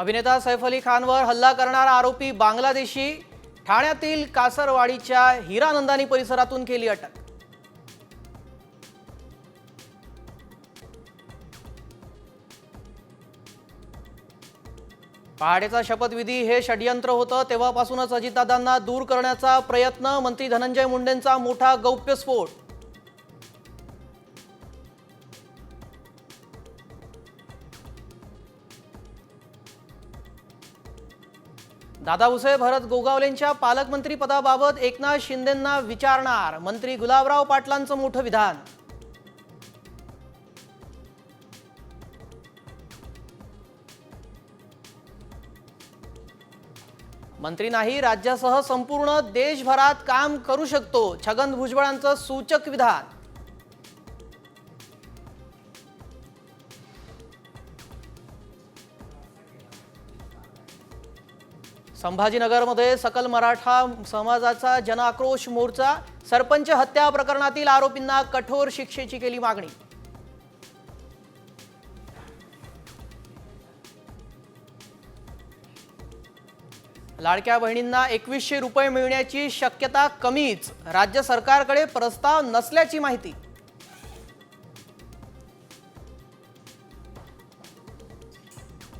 अभिनेता सैफ अली खानवर हल्ला करणारा आरोपी बांगलादेशी ठाण्यातील कासरवाडीच्या हिरानंदानी परिसरातून केली अटक. पहाडेचा शपथविधी हे षडयंत्र होतं. तेव्हापासूनच अजितदादांना दूर करण्याचा प्रयत्न मंत्री धनंजय मुंडेंचा मोठा गौप्यस्फोट. दादा भरत गोगावलेंच्या पालकमंत्रीपदाबाबत एकनाथ शिंदेंना विचारणार मंत्री गुलाबराव पाटलांचं मोठं विधान. मंत्री नाही राज्यासह संपूर्ण देशभरात काम करू शकतो छगन भुजबळांचं सूचक विधान. संभाजीनगरमध्ये सकल मराठा समाजाचा जनाक्रोश मोर्चा सरपंच हत्या प्रकरणातील आरोपींना कठोर शिक्षेची केली मागणी. लाडक्या बहिणींना एकवीसशे रुपये मिळण्याची शक्यता कमीच. राज्य सरकारकडे प्रस्ताव नसल्याची माहिती.